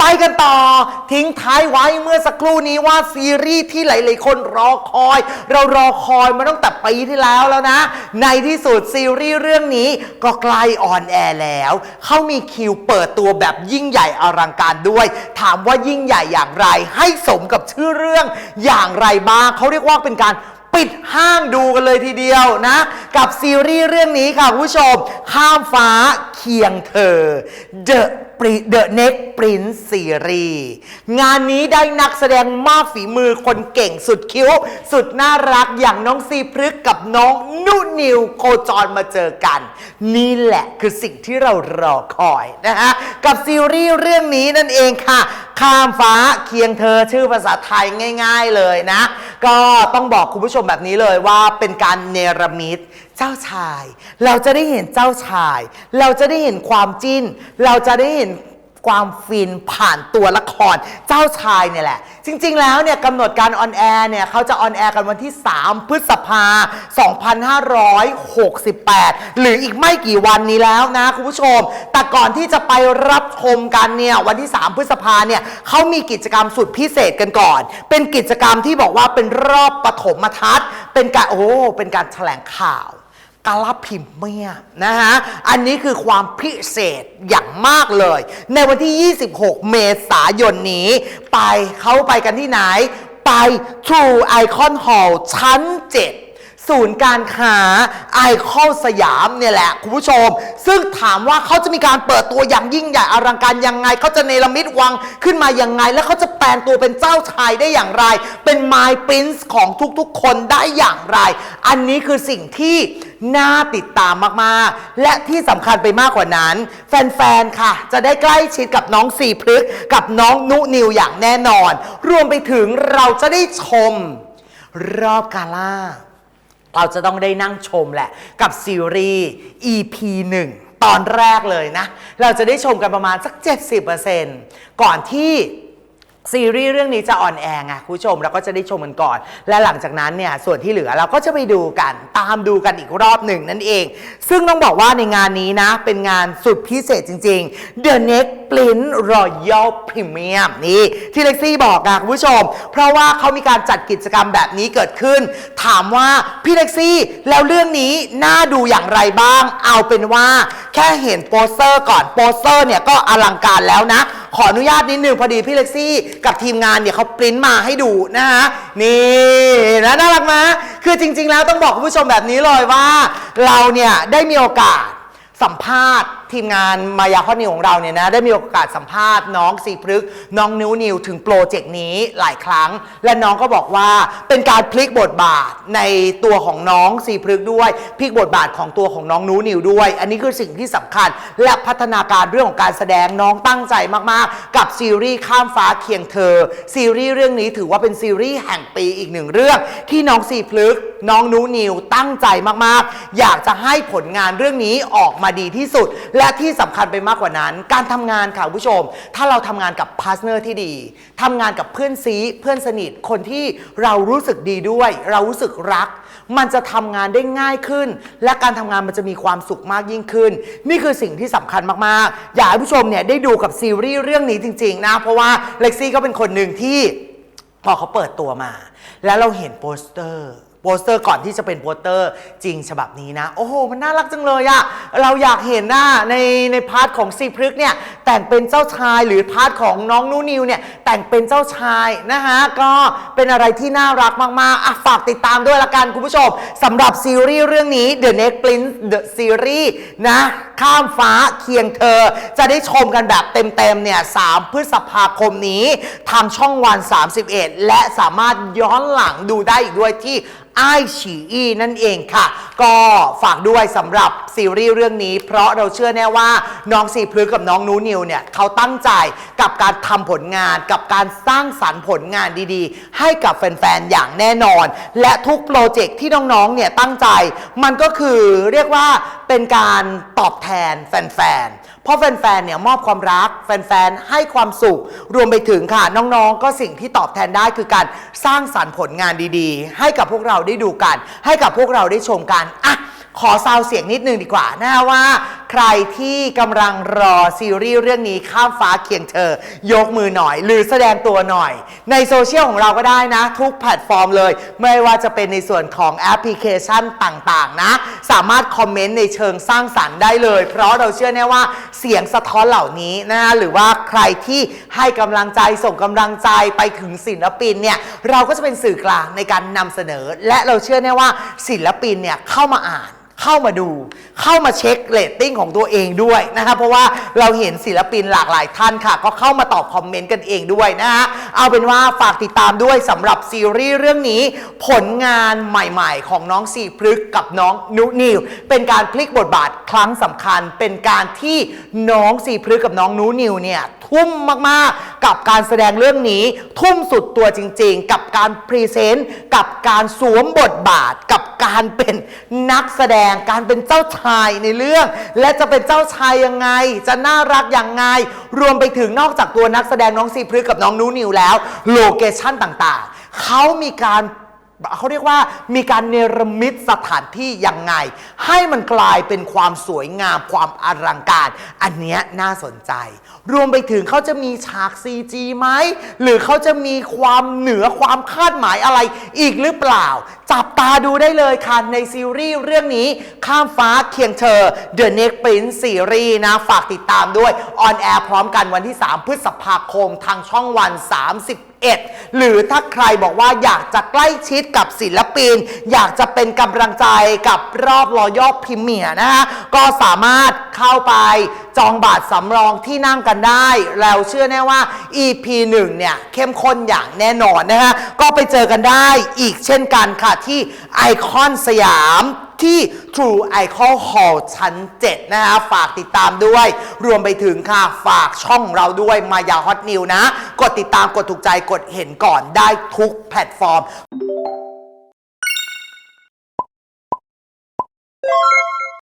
ไปกันต่อทิ้งท้ายไว้เมื่อสักครู่นี้ว่าซีรีส์ที่หลายๆคนรอคอย เรารอคอยมาตั้งแต่ปีที่แล้วแล้วนะ ในที่สุดซีรีส์เรื่องนี้ก็ใกล้ออนแอร์แล้ว เขามีคิวเปิดตัวแบบยิ่งใหญ่อลังการด้วย ถามว่ายิ่งใหญ่อย่างไร ให้สมกับชื่อเรื่องอย่างไรบ้างเขาเรียกว่าเป็นการปิดห้างดูกันเลยทีเดียวนะ กับซีรีส์เรื่องนี้ค่ะคุณผู้ชม ข้ามฟ้าเคียงเธอ The The Next Prince Series งานนี้ได้นักแสดงมากฝีมือคนเก่งสุดคิ้ว สุดน่ารักอย่างน้องซีพฤกกับน้องนุนิวโคจรมาเจอกัน นี่แหละคือสิ่งที่เรารอคอยนะฮะ กับซีรีส์เรื่องนี้นั่นเองค่ะ ข้ามฟ้าเคียงเธอชื่อภาษาไทยง่าย ๆเลยนะ ก็ต้องบอกคุณผู้ชมแบบนี้เลยว่าเป็นการเนรมิต เจ้าชาย เราจะได้เห็นเจ้าชาย เราจะได้เห็นความจิ้น เราจะได้เห็นความฟินผ่านตัวละครเจ้าชายเนี่ยแหละ จริง ๆ แล้วเนี่ยกำหนดการออนแอร์เนี่ยเขาจะออนแอร์กันวันที่ 3 พฤษภา 2568 หรืออีกไม่กี่วันนี้แล้วนะคุณผู้ชม แต่ก่อนที่จะไปรับชมกันเนี่ยวันที่ 3 พฤษภาเนี่ยเขามีกิจกรรมสุดพิเศษกันก่อน เป็นกิจกรรมที่บอกว่าเป็นรอบปฐมทัศน์เป็นการโอ้เป็นการแถลงข่าว กาลาพิมเมียนะฮะ อันนี้คือความพิเศษอย่างมากเลย ในวันที่ 26 เมษายนนี้ ไปเขาไปกันที่ไหน ไป True Icon Hall ชั้น 7ศูนย์การค้าไอคอนสยามเนี่ยแหละ คุณผู้ชม ซึ่งถามว่าเขาจะมีการเปิดตัวอย่างยิ่งใหญ่อลังการยังไง เขาจะเนรมิตวังขึ้นมายังไง แล้วเขาจะแปลงตัวเป็นเจ้าชายได้อย่างไร เป็น My Prince ของทุกๆ คนได้อย่างไร อันนี้คือสิ่งที่น่าติดตามมากๆ และที่สำคัญไปมากกว่านั้น แฟนๆ ค่ะ จะได้ใกล้ชิดกับน้องสีพฤกกับน้องนุนิวอย่างแน่นอน รวมไปถึงเราจะได้ชมรอบกาล่า เราจะต้องได้นั่งชมแหละ กับซีรีส์ EP 1 ตอนแรกเลยนะ เราจะได้ชมกันประมาณสัก 70%ก่อนที่ ซีรีส์เรื่องนี้จะออนแอร์ไงคุณผู้ชมเราก็จะได้ชมกันก่อน และหลังจากนั้นเนี่ยส่วนที่เหลือเราก็จะไปดูกันตามดูกันอีกรอบหนึ่งนั่นเอง ซึ่งต้องบอกว่าในงานนี้นะ เป็นงานสุดพิเศษจริง ๆ The Next Print Royal Premium นี่ที่เล็กซี่บอกอะคุณผู้ชม เพราะว่าเขามีการจัดกิจกรรมแบบนี้เกิดขึ้น ถามว่าพี่เล็กซี่แล้วเรื่องนี้น่าดูอย่างไรบ้าง เอาเป็นว่าแค่เห็นโปสเตอร์ก่อนโปสเตอร์เนี่ยก็อลังการแล้วนะ ขออนุญาตนิดนึงพอดีพี่เล็กซี่กับทีมงานเนี่ยเขาปริ้นมาให้ดูนะฮะนี่นะน่ารักไหมคือจริง ๆ แล้วต้องบอกคุณผู้ชมแบบนี้เลยว่า เราเนี่ยได้มีโอกาสสัมภาษณ์ทีมงานมายาข้อนิวของเราเนี่ยนะได้มีโอกาสสัมภาษณ์น้องสีพฤกษ์น้องนิ้วนิวถึงโปรเจกต์นี้หลายครั้ง และน้องก็บอกว่าเป็นการพลิกบทบาทในตัวของน้องสีพฤกษ์ด้วยพลิกบทบาทของตัวของน้องนิ้วนิวด้วย อันนี้คือสิ่งที่สำคัญ และพัฒนาการเรื่องของการแสดงน้องตั้งใจมากๆ กับซีรีส์ข้ามฟ้าเคียงเธอ ซีรีส์เรื่องนี้ถือว่าเป็นซีรีส์แห่งปีอีกหนึ่งเรื่อง ที่น้องสีพฤกษ์น้องนูนิวตั้งใจมากๆ อยากจะให้ผลงานเรื่องนี้ออกมาดีที่สุดและที่สำคัญไปมากกว่านั้น การทำงานค่ะคุณผู้ชม ถ้าเราทำงานกับพาร์ทเนอร์ที่ดีทำงานกับเพื่อนซีเพื่อนสนิทคนที่เรารู้สึกดีด้วย เรารู้สึกรัก มันจะทำงานได้ง่ายขึ้น และการทำงานมันจะมีความสุขมากยิ่งขึ้น นี่คือสิ่งที่สำคัญมากๆ อยากให้ผู้ชมเนี่ยได้ดูกับซีรีส์เรื่องนี้จริงๆนะเพราะว่าเล็กซี่ก็เป็นคนหนึ่งที่พอเขาเปิดตัวมา แล้วเราเห็นโปสเตอร์ โปสเตอร์ก่อนที่จะเป็นโปสเตอร์จริงฉบับนี้นะ โอ้โห มันน่ารักจังเลยอะเราอยากเห็นหน้าในในพาร์ทของซีพฤกเนี่ยแต่งเป็นเจ้าชายหรือพาร์ทของน้องนูนิวเนี่ยแต่งเป็นเจ้าชายนะคะก็เป็นอะไรที่น่ารักมากๆอะฝากติดตามด้วยละกันคุณผู้ชมสำหรับซีรีส์เรื่องนี้ The Next Prince The Series นะข้ามฟ้าเคียงเธอ จะได้ชมกันแบบเต็มๆเนี่ย3พฤษภาคมนี้ทางช่องวัน 31 และสามารถย้อนหลังดูได้อีกด้วยที่ไอฉีอีนั่นเองค่ะ ก็ฝากด้วยสำหรับซีรีส์เรื่องนี้ เพราะเราเชื่อแน่ว่าน้องสีพลึกกับน้องนูนิวเนี่ยเขาตั้งใจกับการทำผลงานกับการสร้างสรรค์ผลงานดีๆ ให้กับแฟนๆ อย่างแน่นอน และทุกโปรเจกต์ที่น้องๆ เนี่ยตั้งใจ มันก็คือเรียกว่าเป็นการตอบแทนแฟนๆเพราะแฟนๆ เนี่ยมอบความรัก แฟนๆ ให้ความสุข รวมไปถึงค่ะ น้องๆ ก็สิ่งที่ตอบแทนได้คือการสร้างสรรค์ผลงานดีๆ ให้กับพวกเราได้ดูกัน ให้กับพวกเราได้ชมกันอะขอซาวเสียงนิดนึงดีกว่านะว่า ใครที่กำลังรอซีรีส์เรื่องนี้ข้ามฟ้าเคียงเธอ ยกมือหน่อย หรือแสดงตัวหน่อย ในโซเชียลของเราก็ได้นะ ทุกแพลตฟอร์มเลย ไม่ว่าจะเป็นในส่วนของแอปพลิเคชันต่างๆ นะ สามารถคอมเมนต์ในเชิงสร้างสรรค์ได้เลย เพราะเราเชื่อแน่ว่าเสียงสะท้อนเหล่านี้นะหรือว่าใครที่ให้กำลังใจส่งกำลังใจไปถึงศิลปินเนี่ยเราก็จะเป็นสื่อกลางในการนำเสนอ และเราเชื่อแน่ว่าศิลปินเนี่ยเข้ามาอ่าน เข้ามาดู เข้ามาเช็คเรตติ้งของตัวเองด้วยนะคะเพราะว่าเราเห็นศิลปินหลากหลายท่านค่ะ ก็เข้ามาตอบคอมเมนต์กันเองด้วยนะฮะเอาเป็นว่าฝากติดตามด้วยสำหรับซีรีส์เรื่องนี้ ผลงานใหม่ๆ ของน้องสีพฤกษ์กับน้องนุนิว เป็นการพลิกบทบาทครั้งสำคัญ เป็นการที่น้องสีพฤกษ์กับน้องนุนิวเนี่ยทุ่มมากๆ กับการแสดงเรื่องนี้ ทุ่มสุดตัวจริง ๆ กับการพรีเซนต์กับการสวมบทบาทกับการเป็นนักแสดงการเป็นเจ้าชายในเรื่อง และจะเป็นเจ้าชายยังไง จะน่ารักยังไง รวมไปถึงนอกจากตัวนักแสดงน้องซีพฤกกับน้องนูนิวแล้ว โลเคชั่นต่างๆ เขามีการเขาเรียกว่ามีการเนรมิตสถานที่ยังไง ให้มันกลายเป็นความสวยงามความอลังการ อันเนี้ยน่าสนใจ รวมไปถึงเขาจะมีฉาก CG ไหม หรือเขาจะมีความเหนือความคาดหมายอะไรอีกหรือเปล่า จับตาดูได้เลยค่ะ ในซีรีส์เรื่องนี้ ข้ามฟ้าเคียงเธอ The Next Prince ซีรีส์นะ ฝากติดตามด้วย ออนแอร์พร้อมกันวันที่ 3 พฤษภาคมทางช่องวัน31หรือถ้าใครบอกว่าอยากจะใกล้ชิดกับศิลปิน อยากจะเป็นกำลังใจกับรอบรอยอบพรีเมียร์นะฮะ ก็สามารถเข้าไป จองบัตรสำรองที่นั่งกันได้แล้วเชื่อแน่ว่า EP 1 เนี่ย เข้มข้นอย่างแน่นอนนะฮะก็ไปเจอกันได้อีกเช่นกันค่ะ ที่ไอคอนสยามที่ True Icon Hall ชั้น 7 นะฮะฝากติดตามด้วย รวมไปถึงค่ะ ฝากช่องเราด้วยมายาฮอตนิวนะ กดติดตามกดถูกใจกดเห็นก่อนได้ทุกแพลตฟอร์ม